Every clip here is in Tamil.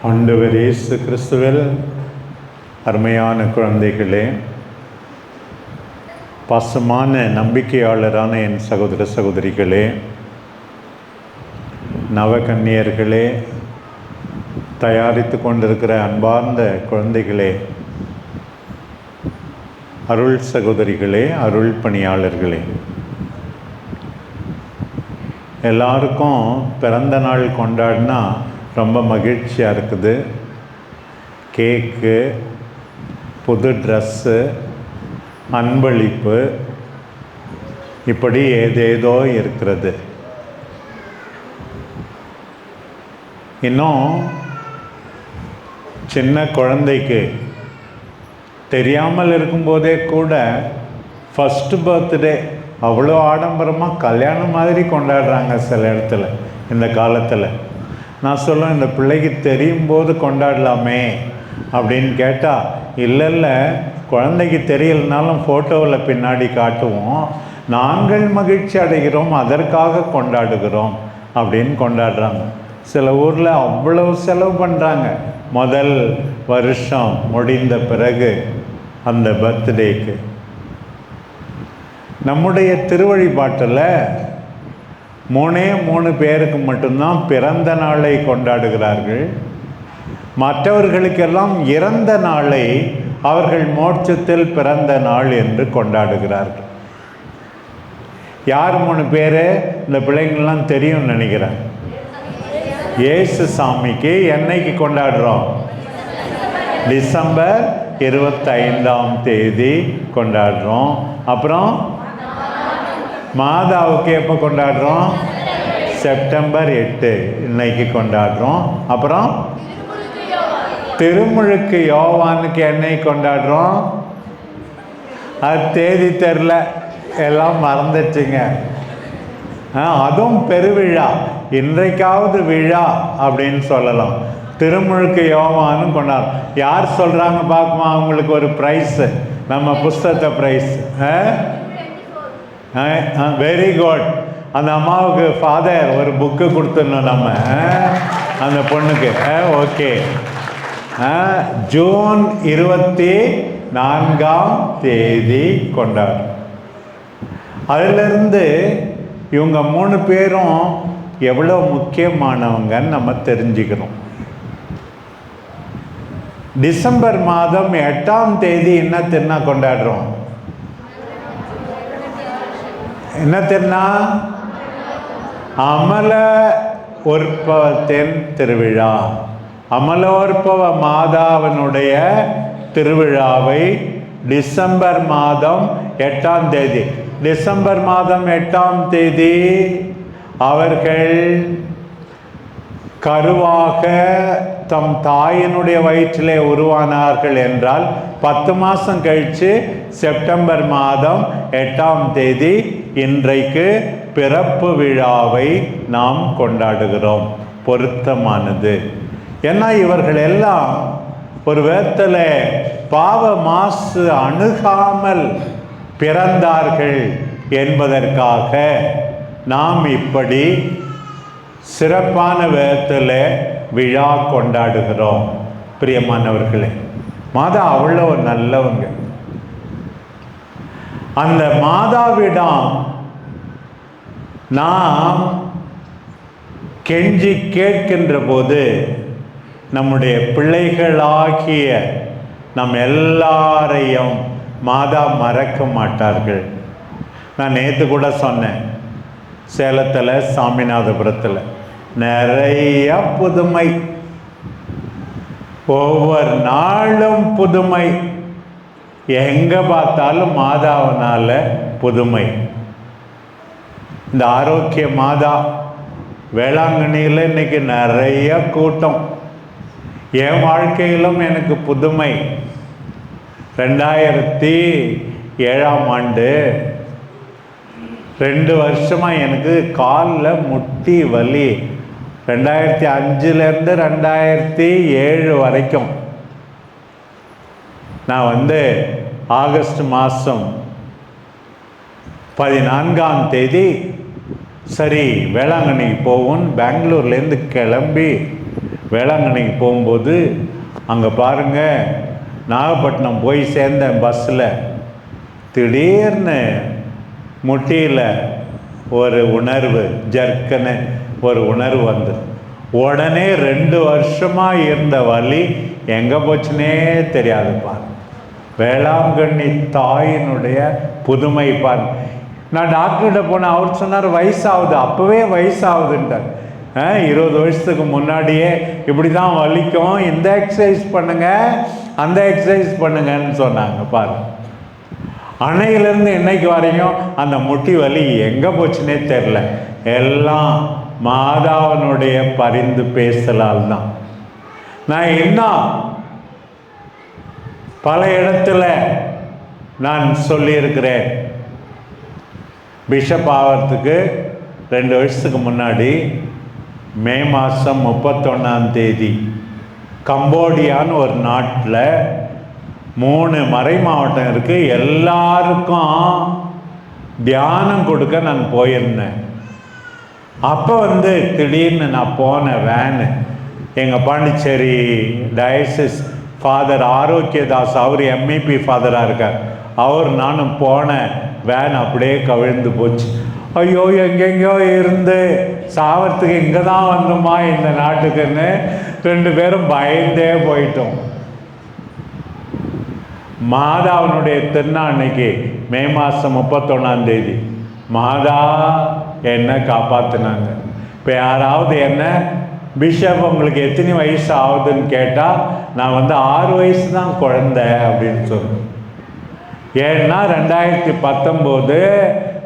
ஆண்டவர் இயேசு கிறிஸ்துவில் அருமையான குழந்தைகளே பாசமான நம்பிக்கையாளரான என் சகோதர சகோதரிகளே நவகன்னியர்களே தயாரித்து கொண்டிருக்கிற அன்பார்ந்த குழந்தைகளே அருள் சகோதரிகளே அருள் பணியாளர்களே எல்லாருக்கும் பிறந்த நாள் கொண்டாடினா ரொம்ப மகிழ்ச்சியாக இருக்குது. கேக்கு புது ட்ரெஸ்ஸு அன்பளிப்பு இப்படி ஏதேதோ இருக்கிறது. இன்னும் சின்ன குழந்தைக்கு தெரியாமல் இருக்கும்போதே கூட ஃபஸ்ட்டு பர்த்டே அவ்வளோ ஆடம்பரமாக கல்யாணம் மாதிரி கொண்டாடுறாங்க சில இடத்துல இந்த காலத்தில். நான் சொல்ல இந்த பிள்ளைக்கு தெரியும் போது கொண்டாடலாமே அப்படின்னு கேட்டால் இல்லை இல்லை குழந்தைக்கு தெரியலனாலும் ஃபோட்டோவில் பின்னாடி காட்டுவோம். நாங்கள் மகிழ்ச்சி அடைகிறோம் அதற்காக கொண்டாடுகிறோம் அப்படின்னு கொண்டாடுறாங்க. சில ஊரில் அவ்வளோ செலவு பண்ணுறாங்க முதல் வருஷம் முடிந்த பிறகு அந்த பர்த்டேக்கு. நம்முடைய திருவழிபாட்டில் மூணே மூணு பேருக்கு மட்டும்தான் பிறந்த நாளை கொண்டாடுகிறார்கள். மற்றவர்களுக்கெல்லாம் இறந்த நாளை அவர்கள் மோட்சத்தில் பிறந்த நாள் என்று கொண்டாடுகிறார்கள். யார் மூணு பேர்? இந்த பிள்ளைங்கள்லாம் தெரியும்னு நினைக்கிறேன். இயேசு சாமிக்கு என்னைக்கு கொண்டாடுறோம்? டிசம்பர் இருபத்தைந்தாம் தேதி கொண்டாடுறோம். அப்புறம் மாதாவுக்கு எப்போ கொண்டாடுறோம்? செப்டம்பர் எட்டு. இன்னைக்கு கொண்டாடுறோம். அப்புறம் திருமுழுக்கு யோவானுக்கு என்னை கொண்டாடுறோம்? அது தேதி தெரில எல்லாம் மறந்துச்சுங்க ஆ, அதுவும் பெருவிழா. இன்றைக்காவது விழா அப்படின்னு சொல்லலாம். திருமுழுக்கு யோவான்னு கொண்டாடும் யார் சொல்கிறாங்க பார்க்குமா அவங்களுக்கு ஒரு ப்ரைஸு நம்ம புஸ்தகத்தை ப்ரைஸ் வெரி குட் அந்த அம்மாவுக்கு ஃபாதர் ஒரு புக்கு கொடுத்துடணும் நம்ம அந்த பொண்ணுக்கு. ஓகே ஜூன் இருபத்தி நான்காம் தேதி கொண்டாடும் அதிலிருந்து இவங்க மூணு பேரும் எவ்வளோ முக்கியமானவங்கன்னு நம்ம தெரிஞ்சுக்கிறோம் டிசம்பர் மாதம் எட்டாம் தேதி என்ன திருநா கொண்டாடுறோம்? என்ன திருநா அமல உற்பவத்தின் திருவிழா. அமலோற்பவ மாதாவினுடைய திருவிழாவை டிசம்பர் மாதம் எட்டாம் தேதி. டிசம்பர் மாதம் எட்டாம் தேதி அவர்கள் கருவாக தம் தாயினுடைய வயிற்றிலே உருவானார்கள் என்றால் பத்து மாதம் கழித்து செப்டம்பர் மாதம் எட்டாம் தேதி இன்றைக்கு பிறப்பு விழாவை நாம் கொண்டாடுகிறோம். பொருத்தமானது. ஏன்னா இவர்கள் எல்லாம் ஒரு விதத்தில் பாவ மாசு அணுகாமல் பிறந்தார்கள் என்பதற்காக நாம் இப்படி சிறப்பான விதத்தில் விழா கொண்டாடுகிறோம். பிரியமானவர்களே மாதா அவ்வளோ நல்லவங்க. அந்த மாதாவிடம் நாம் கெஞ்சி கேட்கின்ற போது நம்முடைய பிள்ளைகளாகிய நம் எல்லாரையும் மாதா மறக்க மாட்டார்கள். நான் நேற்று கூட சொன்னேன் சேலத்தில் சாமிநாதபுரத்தில் நிறைய புதுமை. ஒவ்வொரு நாளும் புதுமை. எங்கே பார்த்தாலும் மாதாவனால் புதுமை. இந்த ஆரோக்கிய மாதா வேளாங்கண்ணியில் இன்றைக்கி நிறைய கூட்டம். என் வாழ்க்கையிலும் எனக்கு புதுமை. ரெண்டாயிரத்தி ஏழாம் ஆண்டு ரெண்டு வருஷமாக எனக்கு காலில் முட்டி வலி. ரெண்டாயிரத்தி அஞ்சுலேருந்து ரெண்டாயிரத்தி ஏழு வரைக்கும் நான் வந்து ஆகஸ்ட் மாதம் பதினான்காம் தேதி சரி வேளாங்கண்ணிக்கு போவோம் பெங்களூர்லேருந்து கிளம்பி வேளாங்கண்ணிக்கு போகும்போது அங்கே பாருங்க நாகப்பட்டினம் போய் சேர்ந்தேன் பஸ்ஸில் திடீர்னு முட்டியில் ஒரு உணர்வு ஜர்க்கன்னு ஒரு உணர்வு வந்து. உடனே ரெண்டு வருஷமாக இருந்த வழி எங்கே போச்சுனே தெரியாது பாருங்கள் வேளாங்கண்ணி தாயினுடைய புதுமை பாரு. நான் டாக்டர்கிட்ட போனேன் அவர் சொன்னார் வயசாகுது அப்போவே வயசாகுதுன்றார். ஆ, இருபது வருஷத்துக்கு முன்னாடியே இப்படி தான் வலிக்கும். இந்த எக்ஸசைஸ் பண்ணுங்கள் அந்த எக்ஸசைஸ் பண்ணுங்கன்னு சொன்னாங்க பாரு. அணையிலேருந்து இன்னைக்கு வரையும் அந்த முட்டி வலி எங்கே போச்சுன்னே தெரில எல்லாம் மாதாவனுடைய பரிந்து பேசலால் தான். நான் என்ன பல இடத்துல நான் சொல்லியிருக்கிறேன். பிஷப் ஆகிறதுக்கு ரெண்டு வருஷத்துக்கு முன்னாடி மே மாதம் முப்பத்தொன்னாம் தேதி கம்போடியான்னு ஒரு நாட்டில் மூணு மறை மாவட்டம் இருக்குது எல்லாருக்கும் தியானம் கொடுக்க நான் போயிருந்தேன். அப்போ வந்து திடீர்னு நான் போன வேனு எங்கள் பாண்டிச்சேரி டயசிஸ் ஃபாதர் ஆரோக்கியதாஸ் அவர் எம்இபி ஃபாதராக இருக்கார். அவர் நானும் போன வேன் அப்படியே கவிழ்ந்து போச்சு. ஐயோ எங்கெங்கேயோ இருந்து சாவறதுக்கு இங்கே தான் வந்தோமா இந்த நாட்டுக்குன்னு ரெண்டு பேரும் பயந்தே போயிட்டோம். மாதாவினுடைய திருநாள் அன்னைக்கு மே மாதம் முப்பத்தொன்னாம் தேதி. மாதா என்ன காப்பாற்றினாங்க இப்போ யாராவது என்ன பிஷப் உங்களுக்கு எத்தனை வயசு ஆகுதுன்னு கேட்டால் நான் வந்து ஆறு வயசு தான் குழந்தை அப்படின்னு சொல்லுவேன் ஏன்னா ரெண்டாயிரத்தி பத்தொம்போது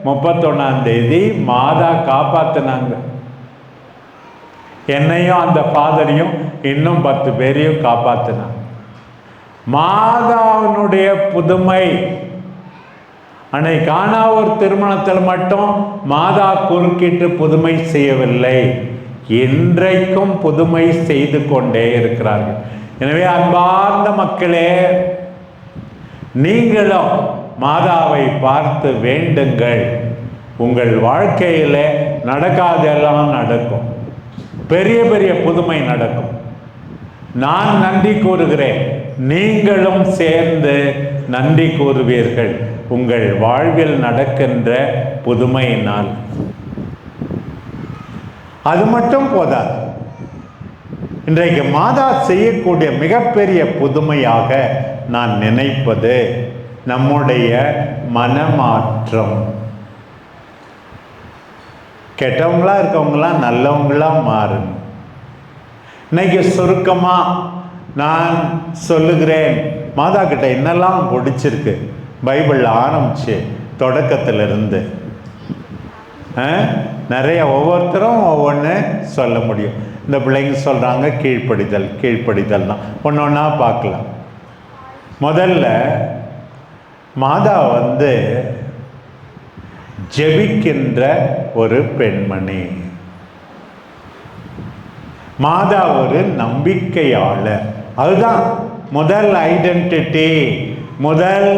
முப்பத்தொன்னாம் தேதி மாதா காப்பாற்றினாங்க என்னையும் அந்த ஃபாதரையும் இன்னும் பத்து பேரையும் காப்பாற்றினாங்க மாதாவினுடைய புதுமை. அன்னை ஒரு திருமணத்தில் மட்டும் மாதா குறுக்கிட்டு புதுமை செய்யவில்லை. இன்றைக்கும் புதுமை செய்து கொண்டே இருக்கிறார்கள். எனவே அன்பார்ந்த மக்களே நீங்களும் மாதாவை பார்த்து வேண்டுங்கள். உங்கள் வாழ்க்கையில் நடக்காதெல்லாம் நடக்கும். பெரிய பெரிய புதுமை நடக்கும். நான் நன்றி கூறுகிறேன். நீங்களும் சேர்ந்து நன்றி கூறுவீர்கள். உங்கள் வாழ்வில் நடக்கின்ற புதுமையினால் அது மட்டும் போதாது. இன்றைக்கு மாதா செய்யக்கூடிய மிகப்பெரிய புதுமையாக நான் நினைப்பது நம்முடைய மனமாற்றம். கெட்டவங்களா இருக்கவங்களாம் நல்லவங்களா மாறணும் இன்னைக்கு சுருக்கமா நான் சொல்லுகிறேன். மாதா கிட்ட என்னெல்லாம் பிடிச்சிருக்கு பைபிளில் ஆரம்பிச்சு தொடக்கத்திலிருந்து. நிறைய ஒவ்வொருத்தரும் ஒவ்வொன்று சொல்ல முடியும். இந்த பிள்ளைங்க சொல்கிறாங்க கீழ்ப்படிதல் கீழ்ப்படிதல் தான் ஒன்று ஒன்றா பார்க்கலாம். முதல்ல மாதா வந்து ஜெபிக்கின்ற ஒரு பெண்மணி. மாதா ஒரு நம்பிக்கையாளர். அதுதான் முதல் ஐடென்டிட்டி முதல்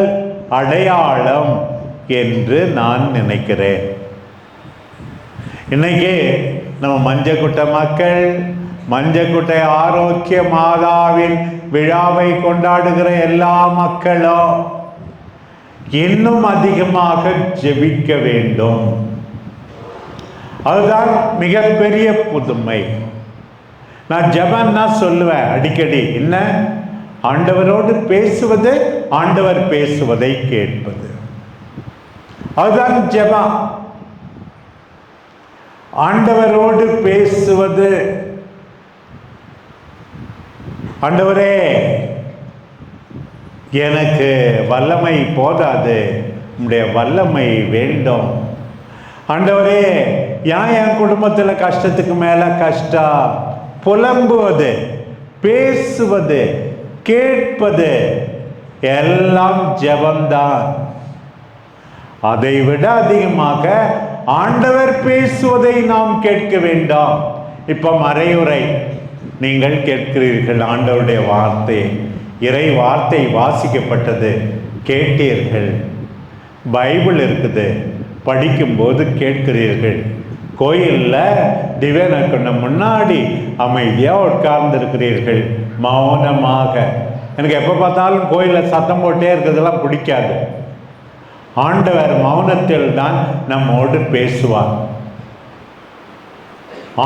அடையாளம் என்று நான் நினைக்கிறேன். இன்னைக்கு நம்ம மஞ்சக்குட்டை மக்கள் மஞ்சக்குட்டை ஆரோக்கிய மாதாவின் விழாவை கொண்டாடுகிற எல்லா மக்களும் இன்னும் அதிகமாக ஜெபிக்க வேண்டும். அதுதான் மிகப்பெரிய புதுமை. நான் ஜபன்னா சொல்லுவேன் அடிக்கடி என்ன? ஆண்டவரோடு பேசுவது ஆண்டவர் பேசுவதை கேட்பது. அதுதான் ஜபா ஆண்டவரோடு பேசுவது. ஆண்டவரே எனக்கு வல்லமை போதாது. உடைய வல்லமை வேண்டும். ஆண்டவரே ஏன் என் குடும்பத்தில் கஷ்டத்துக்கு மேலே கஷ்டம். புலம்புவது பேசுவது கேட்பது எல்லாம் ஜெபம்தான். அதை விட அதிகமாக ஆண்டவர் பேசுவதை நாம் கேட்க வேண்டாம். இப்ப மறையுறை. நீங்கள் கேட்கிறீர்கள் ஆண்டவருடைய வார்த்தை. இறை வார்த்தை வாசிக்கப்பட்டது. கேட்டீர்கள். பைபிள் இருக்குது. படிக்கும்போது கேட்கிறீர்கள். கோயிலில் திவேனக்கண்ண முன்னாடி அமைதியாக உட்கார்ந்துருக்கிறீர்கள். மௌனமாக. எனக்கு எப்போ பார்த்தாலும் கோயிலில் சத்தம் போட்டே இருக்கிறதெல்லாம் பிடிக்காது. ஆண்டவர் மௌனத்தில் தான் நம்மோடு பேசுவார்.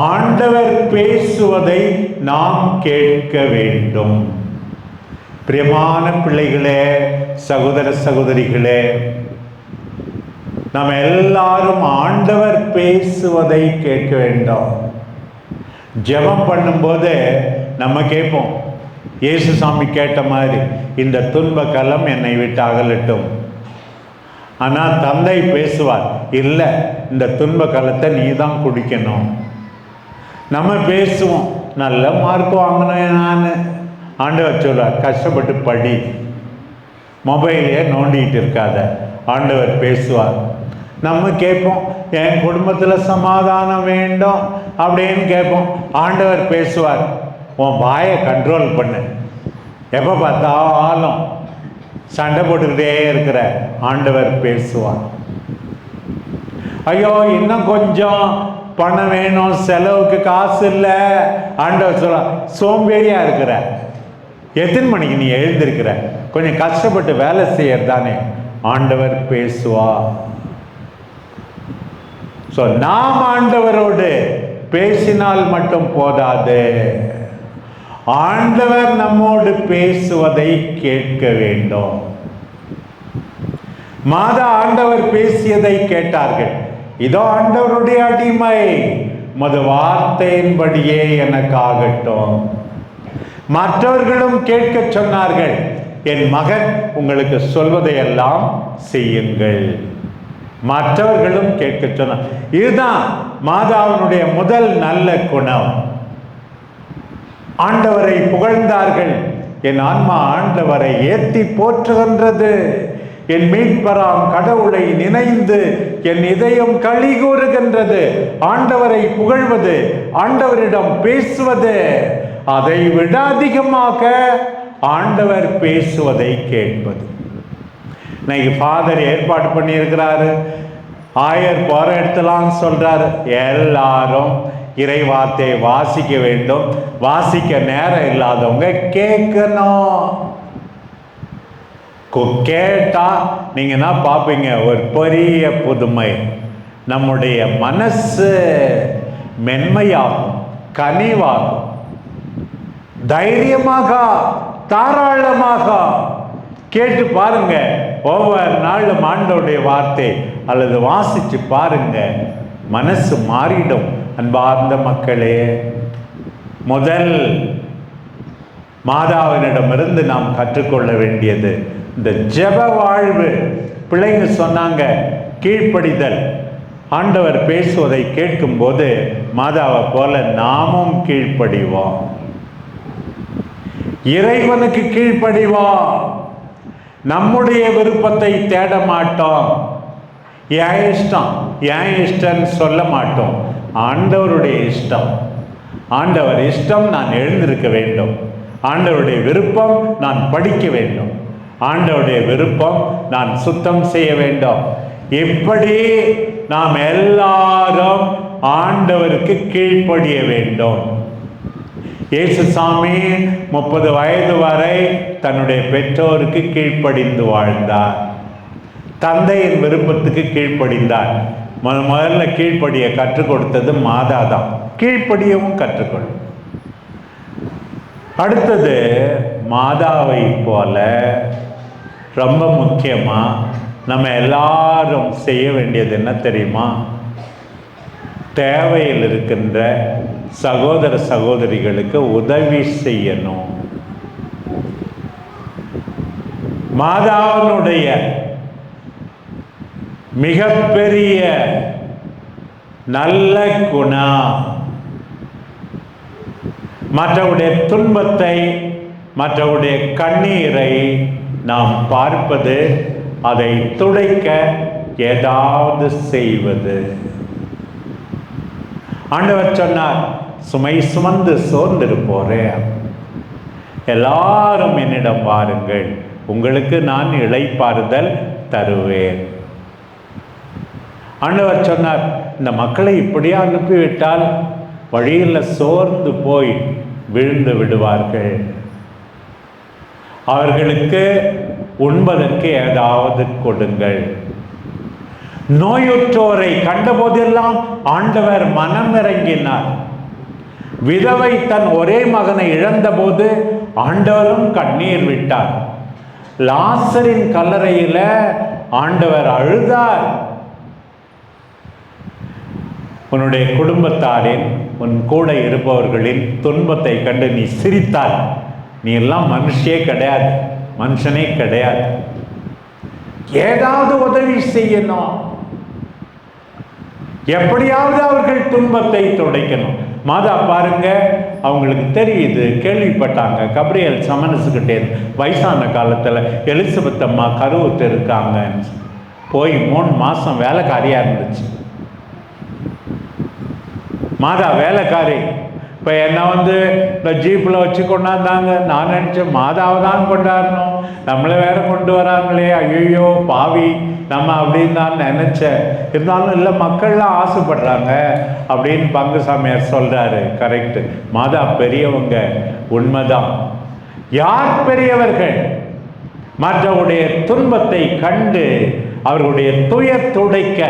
ஆண்டவர் பேசுவதை நாம் கேட்க வேண்டும். பிரியமான பிள்ளைகளே சகோதர சகோதரிகளே நாம் எல்லாரும் ஆண்டவர் பேசுவதை கேட்க வேண்டும். ஜெபம் பண்ணும்போது நம்ம கேட்போம். இயேசு சாமி கேட்ட மாதிரி இந்த துன்ப கலம் என்னை விட்டு அகலட்டும். ஆனால் தந்தை பேசுவார் இல்லை இந்த துன்ப கலத்தை நீ தான் குடிக்கணும். நம்ம பேசுவோம் நல்ல மார்க் வாங்கினேன் நான். ஆண்டவர் சொல்றார் கஷ்டப்பட்டு படி. மொபைலே நோண்டிகிட்டு இருக்காத. ஆண்டவர் பேசுவார் நம்ம கேட்போம் என் குடும்பத்தில் சமாதானம் வேண்டும். அப்படின்னு கேட்போம். ஆண்டவர் பேசுவார் உன் வாயை கண்ட்ரோல் பண்ணு. எப்போ பார்த்தாலும் சண்டை போட்டுக்கிட்டே இருக்கிற ஆண்டவர் பேசுவார். ஐயோ இன்னும் கொஞ்சம் பணம் வேணும் செலவுக்கு காசு இல்லை. ஆண்டவர் சொல்ல சோம்பேறியா இருக்கிற எத்தனை மணிக்கு நீ எழுந்திருக்கிற? கொஞ்சம் கஷ்டப்பட்டு வேலை செய்யறதானே ஆண்டவர் பேசுவா ஸோ நாம் ஆண்டவரோடு பேசினால் மட்டும் போதாது. ஆண்டவர் நம்மோடு பேசுவதை கேட்க வேண்டும். மாதா ஆண்டவர் பேசியதை கேட்டார்கள். இதோ ஆண்டவருடைய அடிமை மது வார்த்தையின்படியே எனக்கு ஆகட்டும் மற்றவர்களும் கேட்க சொன்னார்கள் என் மகன் உங்களுக்கு சொல்வதையெல்லாம் செய்யுங்கள். மற்றவர்களும் கேட்க சொன்னார். இதுதான் மாதாவினுடைய முதல் நல்ல குணம். ஆண்டவரை புகழ்ந்தார்கள். என் ஆன்மா ஆண்டவரை ஏற்றி போற்றுகின்றது. என் மீட்பராம் கடவுளை நினைந்து என் இதயம் களி கூறுகின்றது. ஆண்டவரை புகழ்வது ஆண்டவரிடம் பேசுவது அதை விட அதிகமாக ஆண்டவர் பேசுவதை கேட்பது. இன்னைக்கு ஃபாதர் ஏற்பாடு பண்ணியிருக்கிறாரு. ஆயர் போற இடத்துலாம் சொல்றாரு. எல்லாரும் இறைவார்த்தை வாசிக்க வேண்டும். வாசிக்க நேரம் இல்லாதவங்க கேட்கணும். கு- கேட்டா நீங்க என்ன பார்ப்பீங்க? ஒரு பெரிய புதுமை. நம்முடைய மனசு மென்மையாகும் கனிவாகும். தைரியமாக தாராளமாக கேட்டு பாருங்க. ஒவ்வொரு நாளும் ஆண்டோடைய வார்த்தை அல்லது வாசிச்சு பாருங்க. மனசு மாறிடும். அன்பார்ந்த மக்களே முதல் மாதாவினிடமிருந்து நாம் கற்றுக்கொள்ள வேண்டியது இந்த ஜெப வாழ்வு. பிள்ளைங்க சொன்னாங்க கீழ்ப்படிதல். ஆண்டவர் பேசுவதை கேட்கும்போது மாதாவை போல நாமும் கீழ்ப்படிவோம். இறைவனுக்கு கீழ்ப்படிவோம். நம்முடைய விருப்பத்தை தேட மாட்டோம் என் இஷ்டம்? என் இஷ்டன்னு சொல்ல மாட்டோம். ஆண்டவருடைய இஷ்டம். ஆண்டவர் இஷ்டம் நான் எழுந்திருக்க வேண்டும். ஆண்டவருடைய விருப்பம் நான் படிக்க வேண்டும். ஆண்டவருடைய விருப்பம் நான் சுத்தம் செய்ய வேண்டும். இப்படி நாம் எல்லாரும் ஆண்டவருக்கு கீழ்ப்படிய வேண்டும்? இயேசுசாமி முப்பது வயது வரை தன்னுடைய பெற்றோருக்கு கீழ்ப்படிந்து வாழ்ந்தார். தந்தையின் விருப்பத்துக்கு கீழ்ப்படிந்தார். முதல்ல கீழ்ப்படிய கற்றுக் கொடுத்தது மாதா தான். கீழ்ப்படியவும் கற்றுக்கொள்ளும் அடுத்தது மாதாவை போல ரொம்ப முக்கியமாக நம்ம எல்லாரும் செய்ய வேண்டியது என்ன தெரியுமா? தேவையில் இருக்கின்ற சகோதர சகோதரிகளுக்கு உதவி செய்யணும். மாதாவினுடைய மிகப்பெரிய நல்ல குணம் மற்றவுடைய துன்பத்தை மற்றவுடைய கண்ணீரை நாம் பார்ப்பது அதை துடைக்க ஏதாவது செய்வது. ஆண்டவர் சொன்னார் சுமை சுமந்து சோர்ந்திருப்போரே. எல்லாரும் என்னிடம் வாருங்கள் உங்களுக்கு நான் இழைப்பாறுதல் தருவேன். ஆண்டவர் சொன்னார் இந்த மக்களை இப்படியே அனுப்பிவிட்டால் வழியில் சோர்ந்து போய் விழுந்து விடுவார்கள். அவர்களுக்கு உண்பதற்கு ஏதாவது கொடுங்கள். நோயுற்றோரை கண்டபோதெல்லாம் ஆண்டவர் மனம் இறங்கினார். விதவை தன் ஒரே மகனை இழந்தபோது ஆண்டவரும் கண்ணீர் விட்டார். லாசரின் கல்லறையில் ஆண்டவர் அழுதார். உன்னுடைய குடும்பத்தாரின் உன் கூட இருப்பவர்களின் துன்பத்தை கண்டு நீ சிரித்தாய் நீ எல்லாம் மனுஷே கிடையாது மனுஷனே கிடையாது. ஏதாவது உதவி செய்யணும். எப்படியாவது அவர்கள் துன்பத்தை துடைக்கணும். மாதா பாருங்க அவங்களுக்கு தெரியுது கேள்விப்பட்டாங்க. கப்ரியல் சமனசுக்கிட்டே வயசான காலத்தில் எலிசபெத் அம்மா கருவுத்து இருக்காங்கன்னு. போய் மூணு மாதம் வேலைக்காரியாக இருந்துச்சு. மாதா வேலைக்காரி. இப்போ என்ன வந்து இந்த ஜீப்பில் வச்சு கொண்டாந்தாங்க? நான் நினச்சேன் மாதாவை தான் கொண்டாடணும். நம்மளை வேற கொண்டு வராங்களே. ஐயோ பாவி. நம்ம அப்படின்னு தான் நினச்சேன். இருந்தாலும் இல்லை மக்கள்லாம் ஆசைப்படுறாங்க அப்படின்னு பங்கு சாமியார் சொல்கிறாரு கரெக்டு மாதா பெரியவங்க உண்மைதான். யார் பெரியவர்கள்? மற்றவருடைய துன்பத்தை கண்டு அவர்களுடைய துயர் துடைக்க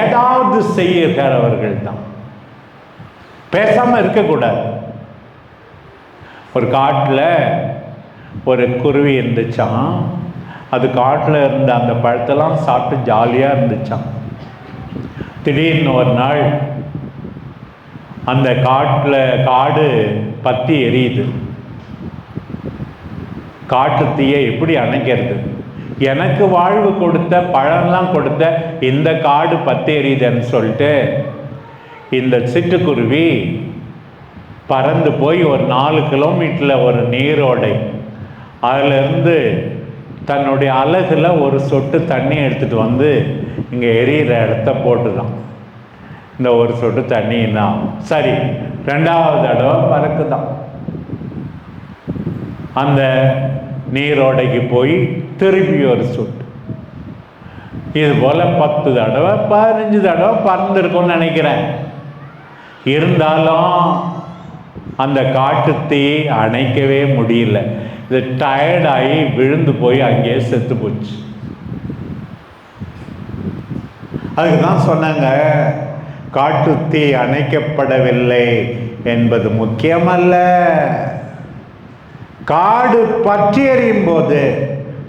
ஏதாவது செய்கிறவர்கள் தான் பேசாமல் இருக்கக்கூடாது. ஒரு காட்டில் ஒரு குருவி இருந்துச்சான் அது காட்டில் இருந்த அந்த பழத்தெல்லாம் சாப்பிட்டு ஜாலியாக இருந்துச்சான் திடீர்னு ஒரு நாள் அந்த காட்டில் காடு பற்றி எரியுது. காட்டு தீயை எப்படி அணைக்கிறது? எனக்கு வாழ்வு கொடுத்த பழம்லாம் கொடுத்த இந்த காடு பற்றி எரியுதுன்னு சொல்லிட்டு இந்த சிட்டுக்குருவி பறந்து போய் ஒரு நாலு கிலோமீட்டரில் ஒரு நீரோடை. அதிலிருந்து தன்னுடைய அழகில் ஒரு சொட்டு தண்ணி எடுத்துகிட்டு வந்து இங்கே எரியிற இடத்த போட்டுதான். இந்த ஒரு சொட்டு தண்ணி தான் சரி ரெண்டாவது தடவை பறக்குதான். அந்த நீரோடைக்கு போய் திருப்பி ஒரு சொட்டு. இது போல் பத்து தடவை பதினஞ்சு தடவை பறந்துருக்கும்னு நினைக்கிறேன். இருந்தாலும் அந்த காட்டுத்தீ அணைக்கவே முடியல. இது டயர்டாகி விழுந்து போய் அங்கேயே செத்து போச்சு. அதுக்கு தான் சொன்னாங்க காட்டுத்தீ அணைக்கப்படவில்லை என்பது முக்கியமல்ல. காடு பற்றி எறியும் போது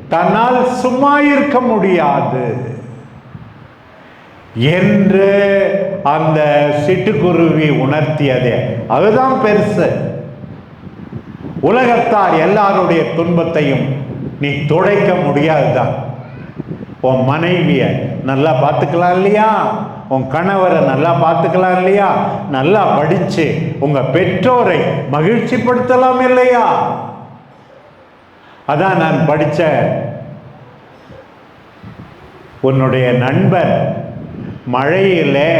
தன்னால் சும்மா இருக்க முடியாது. என்று அந்த சிட்டுக்குருவி உணர்த்தியதே. அதுதான் பெருசு. உலகத்தார் எல்லாருடைய துன்பத்தையும் நீ துடைக்க முடியாதுதான். உன் மனைவிய நல்லா பார்த்துக்கலாம் இல்லையா? உன் கணவரை நல்லா பார்த்துக்கலாம் இல்லையா? நல்லா படிச்சு உங்க பெற்றோரை மகிழ்ச்சிப்படுத்தலாம் இல்லையா? அதான் நான் படித்த உன்னுடைய நண்பன் மழையிலே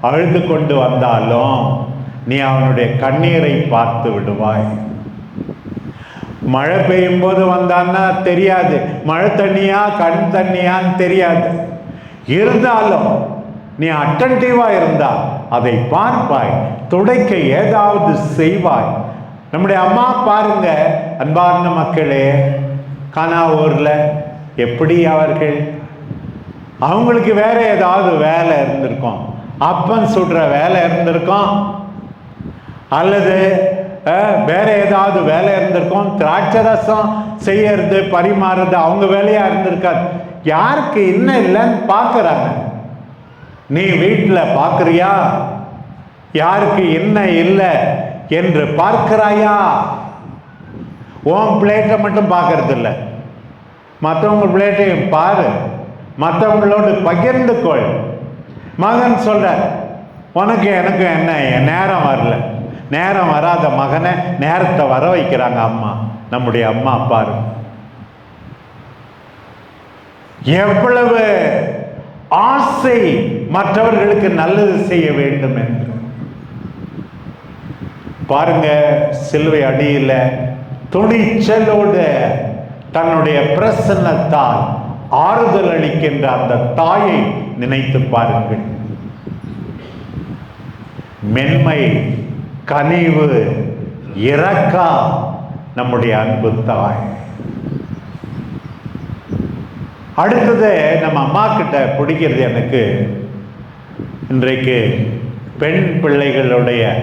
அழுது கொண்டு வந்தாலும் நீ அவனுடைய கண்ணீரை பார்த்து விடுவாய். மழை பெய்யும் போது வந்தான்னா தெரியாது. மழை தண்ணியா கண் தண்ணியான்னு தெரியாது. இருந்தாலும் நீ அட்டன்டிவாக இருந்தா அதை பார்ப்பாய். துடைக்க ஏதாவது செய்வாய். நம்முடைய அம்மா பாருங்க அன்பார்ந்த மக்களே கானாவூர்ல எப்படி அவர்கள் அவங்களுக்கு வேற ஏதாவது வேலை இருந்திருக்கும். அப்பன் சுடுற வேலை இருந்திருக்கும். அல்லது வேற ஏதாவது வேலை இருந்திருக்கும். திராட்சை ரசம் செய்யறது பரிமாறுறது அவங்க வேலையா இருந்திருக்காது யாருக்கு என்ன இல்லைன்னு பார்க்குறாங்க நீ வீட்டில் பார்க்குறியா யாருக்கு என்ன இல்லை என்று பார்க்கிறாயா? உன் பிளேட்டை மட்டும் பார்க்கறது இல்லை மற்றவங்க பிளேட்டையும் பாரு. மற்றவங்களோடு பகிர்ந்து கொள் மகன் சொல்ற உனக்கு எனக்கு என்ன? என் நேரம் வரல. நேரம் வராத மகனை நேரத்தை வர வைக்கிறாங்க அம்மா. நம்முடைய அம்மா அப்பா எவ்வளவு ஆசை மற்றவர்களுக்கு நல்லது செய்ய வேண்டும் என்று. பாருங்க சிலுவை அடியில் துணிச்சலோடு தன்னுடைய பிரசன்னத்தால் ஆறுதல் அளிக்கின்ற அந்த தாயை நினைத்து பாருங்கள். மென்மை கனிவு இறக்கா நம்முடைய அன்பு தாய். அடுத்தது நம்ம அம்மா கிட்ட பிடிக்கிறது எனக்கு. இன்றைக்கு பெண் பிள்ளைகளுடைய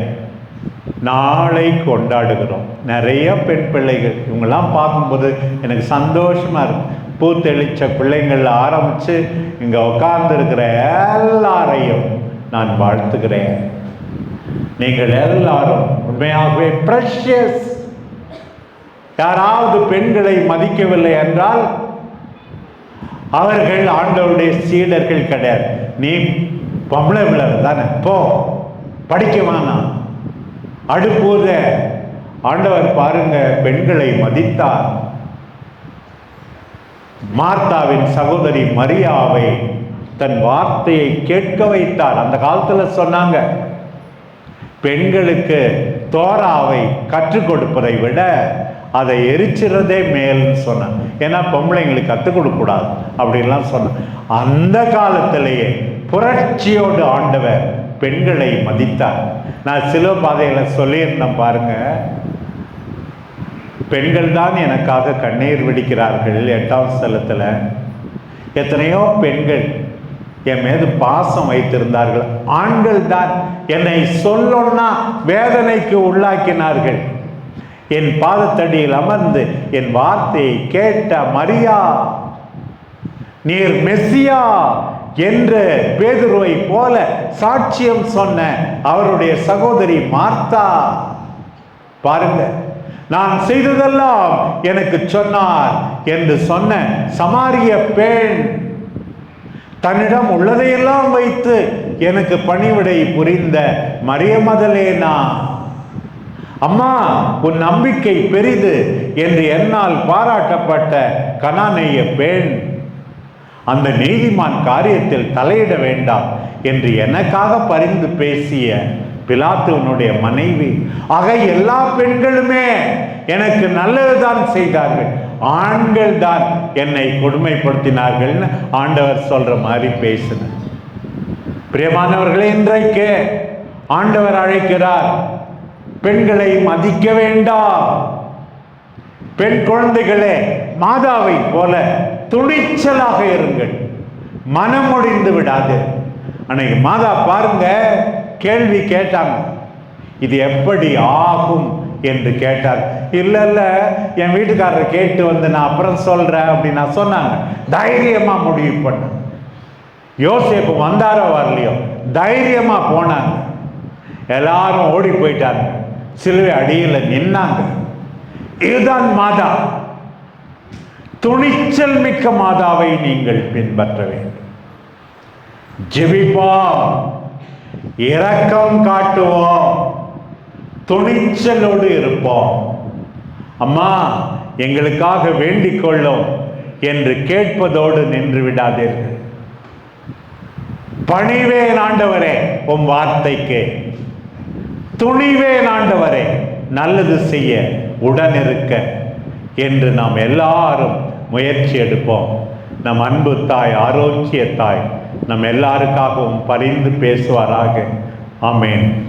நாளை கொண்டாடுகிறோம். நிறைய பெண் பிள்ளைகள் இவங்கெல்லாம் பார்க்கும்போது எனக்கு சந்தோஷமா இருக்கு. பூத்தெளிச்ச பிள்ளைங்கள் ஆரம்பித்து இங்கே உட்கார்ந்து எல்லாரையும் நான் வாழ்த்துகிறேன். நீங்கள் எல்லாரும் உண்மையாகவே ப்ரெஷியஸ் யாராவது பெண்களை மதிக்கவில்லை என்றால் அவர்கள் ஆண்டவருடைய சீடர்கள் கிடையாது. நீ பொம்பளை பிள்ளை தானே? போ படிக்க வேணாம். அடுப்போத ஆண்டவர் பாருங்க பெண்களை மதித்தார். மார்த்தாவின் சகோதரி மரியாவை தன் வார்த்தையை கேட்க வைத்தார் அந்த காலத்தில் சொன்னாங்க பெண்களுக்கு தோராவை கற்றுக் கொடுப்பதை விட அதை எரிச்சிறதே மேல்னு சொன்னாங்க. ஏன்னா பொம்பளைங்களுக்கு கற்றுக் கொடுக்கக்கூடாது அப்படின்லாம் சொன்னான் அந்த காலத்திலேயே புரட்சியோடு ஆண்டவர் பெண்களை மதித்தார். நான் சில பாதையில் சொல்லியிருந்தேன் பாருங்க பெண்கள் தான் எனக்காக கண்ணீர் வெடிக்கிறார்கள் எட்டாம் ஸ்தலத்தில். எத்தனையோ பெண்கள் என் மீது பாசம் வைத்திருந்தார்கள். ஆண்கள் தான் என்னை சொல்லொன்னா வேதனைக்கு உள்ளாக்கினார்கள். என் பாதத்தடியில் அமர்ந்து என் வார்த்தையை கேட்ட மரியா நீர் மெஸ்ஸியா என்று பேதுருவை போல சாட்சியம் சொன்ன அவருடைய சகோதரி மார்த்தா. பாருங்கள் நான் செய்ததெல்லாம் எனக்கு சொன்னார் என்று சொன்ன சமாரிய பெண் தன்னிடம் உள்ளதையெல்லாம் வைத்து எனக்கு பணிவிடை புரிந்த மரியமதலேனா அம்மா உன் நம்பிக்கை பெரிது என்று என்னால் பாராட்டப்பட்ட கனானேய பெண் அந்த நீதிமான் காரியத்தில் தலையிட வேண்டாம் என்று எனக்காக பரிந்து பேசிய பிலாத்துவனுடைய மனைவி. ஆக எல்லா பெண்களுமே எனக்கு நல்லதுதான் செய்தார்கள். ஆண்கள் தான் என்னை கொடுமைப்படுத்தினார்கள்னு ஆண்டவர் சொல்ற மாதிரி பேசின பிரியமானவர்களே இன்றைக்கு ஆண்டவர் அழைக்கிறார் பெண்களை மதிக்க வேண்டாம். பெண் குழந்தைகளே மாதாவை போல துணிச்சலாக இருங்கள். மனம் முடிந்து விடாது. அன்னைக்கு மாதா பாருங்க கேள்வி கேட்டாங்க. இது எப்படி ஆகும் என்று கேட்டார். இல்லை இல்லை என் வீட்டுக்காரர் கேட்டு வந்து நான் அப்புறம் சொல்கிறேன் அப்படின்னு நான் சொன்னாங்க. தைரியமாக முடிவு பண்ண யோசேப்பு வந்தாரோ வரலையோ தைரியமாக போனாங்க. எல்லாரும் ஓடி போயிட்டாங்க. சிலுவை அடியில் நின்னாங்க. இதுதான் மாதா. துணிச்சல் மிக்க மாதாவை நீங்கள் பின்பற்ற வேண்டும். ஜெபிப்பா இரக்கம் காட்டுவோம். துணிச்சலோடு இருப்போம். அம்மா எங்களுக்காக வேண்டிக் கொள்ளும் என்று கேட்பதோடு நின்று விடாதீர்கள். பணிவே ஆண்டவரே உம் வார்த்தைக்கு. துணிவே ஆண்டவரே நல்லது செய்ய உடனிருக்க என்று நாம் எல்லாரும் முயற்சி எடுப்போம். நம் அன்பு தாய் ஆரோக்கிய தாய் நம் எல்லாருக்காகவும் பரிந்து பேசுவாராக. ஆமேன்.